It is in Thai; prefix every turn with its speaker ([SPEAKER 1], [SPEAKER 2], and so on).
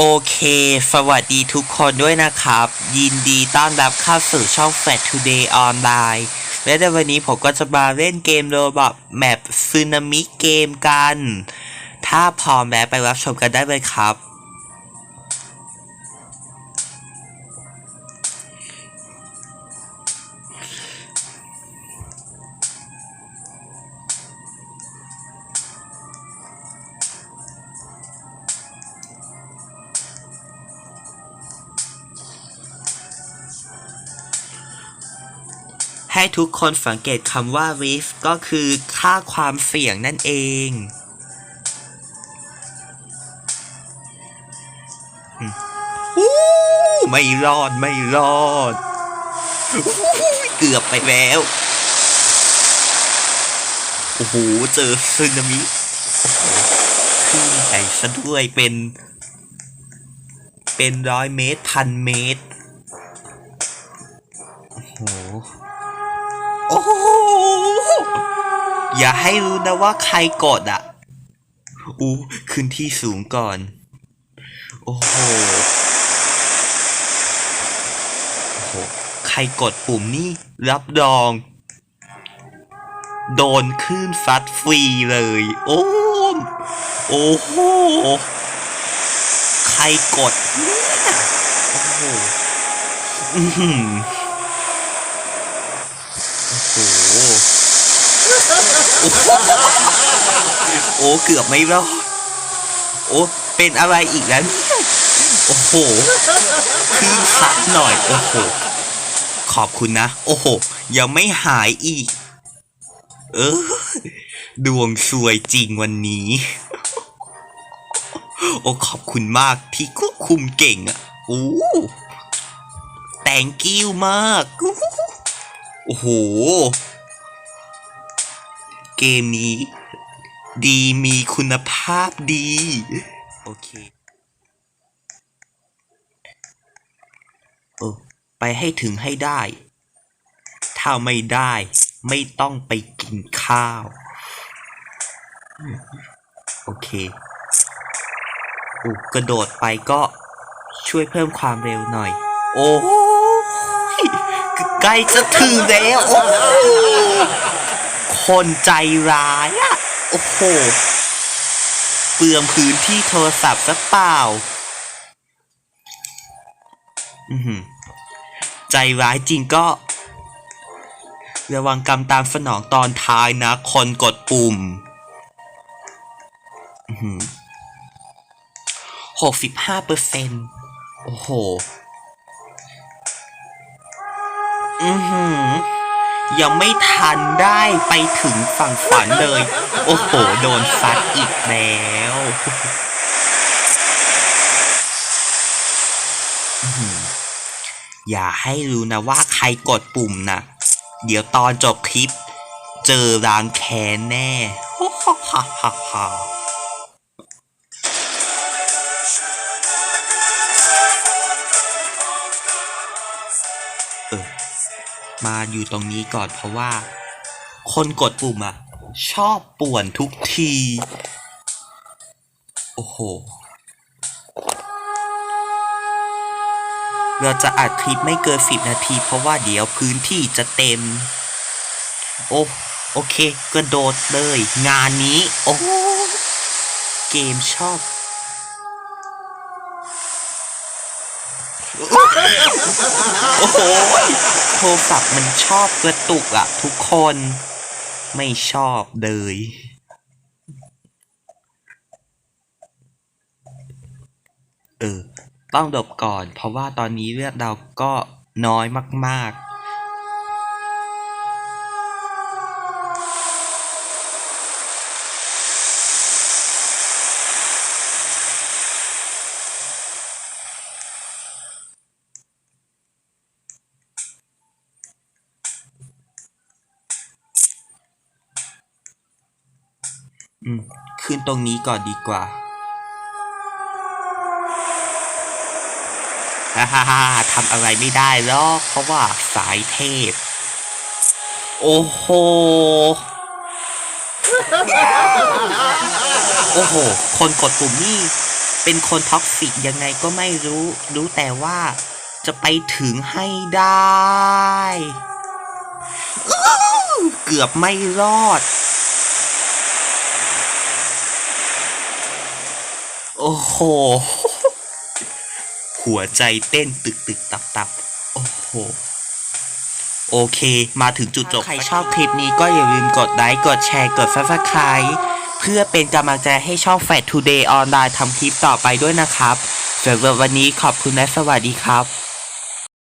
[SPEAKER 1] โอเค สวัสดีทุกคนด้วยนะครับ ยินดีต้อนรับเข้าสู่ช่อง Fat Today Online และในวันนี้ผมก็จะมาเล่นเกมโรบอทแมปซึนามิเกมกัน ถ้าพร้อมแล้วไปรับชมกันได้เลยครับ ให้ทุกคนสังเกตคำว่า risk ก็คือค่าความเสี่ยงนั่นเอง ไม่รอดไม่รอด เกือบไปแล้ว โอ้โห เจอสึนามิโอ้โหขึ้นใหญ่ซะด้วยเป็น เป็นร้อยเมตรพันเมตร โอ้โห โอ้โหอย่าให้รู้นะว่าใครกดอะ อู้ขึ้นที่สูงก่อน โอ้โหโอ้โห ใครกดปุ่มนี่รับรอง โดนคลื่นซัดฟรีเลย โอ้มโอ้โห ใครกดนี่ยโอ้โหอือหือ โอ้โหโอ้เกือบไม่รอดโอ้เป็นอะไรอีกแล้วเนี่ยโอ้โหขึ้นซัดหน่อย โอ้โห ขอบคุณนะ โอ้โห ยังไม่หายอีก เออ ดวงสวยจริงวันนี้ โอ้ขอบคุณมากที่ควบคุมเก่งอะโอ้ thank you มาก โอ้โห เกมนี้ ดีมีคุณภาพดี โอเคเออไปให้ถึงให้ได้ ถ้าไม่ได้ไม่ต้องไปกินข้าว โอเคอ้กระโดดไปก็ช่วยเพิ่มความเร็วหน่อย โอ้ ใกล้จะถึงแล้วโอ้โหคนใจร้ายอะโอ้โห เปลืองพื้นที่โทรศัพท์ซะเปล่า อือหือใจร้ายจริงก็ ระวังกรรมตามสนองตอนท้ายนะ คนกดปุ่มอือหือหกสิบห้าเปอร์เซ็นต์โอ้โห อือหือ ยังไม่ทันได้ไปถึงฝั่งฝันเลย โอ้โห โดนซัดอีกแล้วอย่าให้รู้นะว่าใครกดปุ่มนะเดี๋ยวตอนจบคลิป เจอรางแค้นแน่ฮ่าฮ่าฮ่าฮ่า มาอยู่ตรงนี้ก่อนเพราะว่า คนกดปุ่มอะชอบป่วนทุกที โอ้โห เราจะอัดคลิปไม่เกินสิบนาที เพราะว่าเดี๋ยวพื้นที่จะเต็ม โอ้โอเคกระโดดเลย งานนี้ โอ้เกมชอบ โอ้โหโทรศัพท์มันชอบกระตุกอะทุกคน ไม่ชอบเลยเออต้องดบก่อน เพราะว่าตอนนี้เลือดเราก็น้อยมาก ๆ อืม ขึ้นตรงนี้ก่อนดีกว่าฮ่าฮ่าฮ่าทำอะไรไม่ได้หรอกเพราะว่าสายเทพ โอ้โห โอ้โห คนกดปุ่มนี่ เป็นคนท็อกซิกยังไงก็ไม่รู้ รู้แต่ว่าจะไปถึงให้ได้ เกือบไม่รอด โอ้โห หัวใจเต้นตึกตึกตับตับโอ้โห โอเค มาถึงจุดจบ ใครชอบคลิปนี้ก็อย่าลืมกดไลค์ กดแชร์ กด subscribe เพื่อเป็นกำลังใจให้ช่อง Fat Today Online ทำคลิปต่อไปด้วยนะครับสำหรับวันนี้ขอบคุณและสวัสดีครับ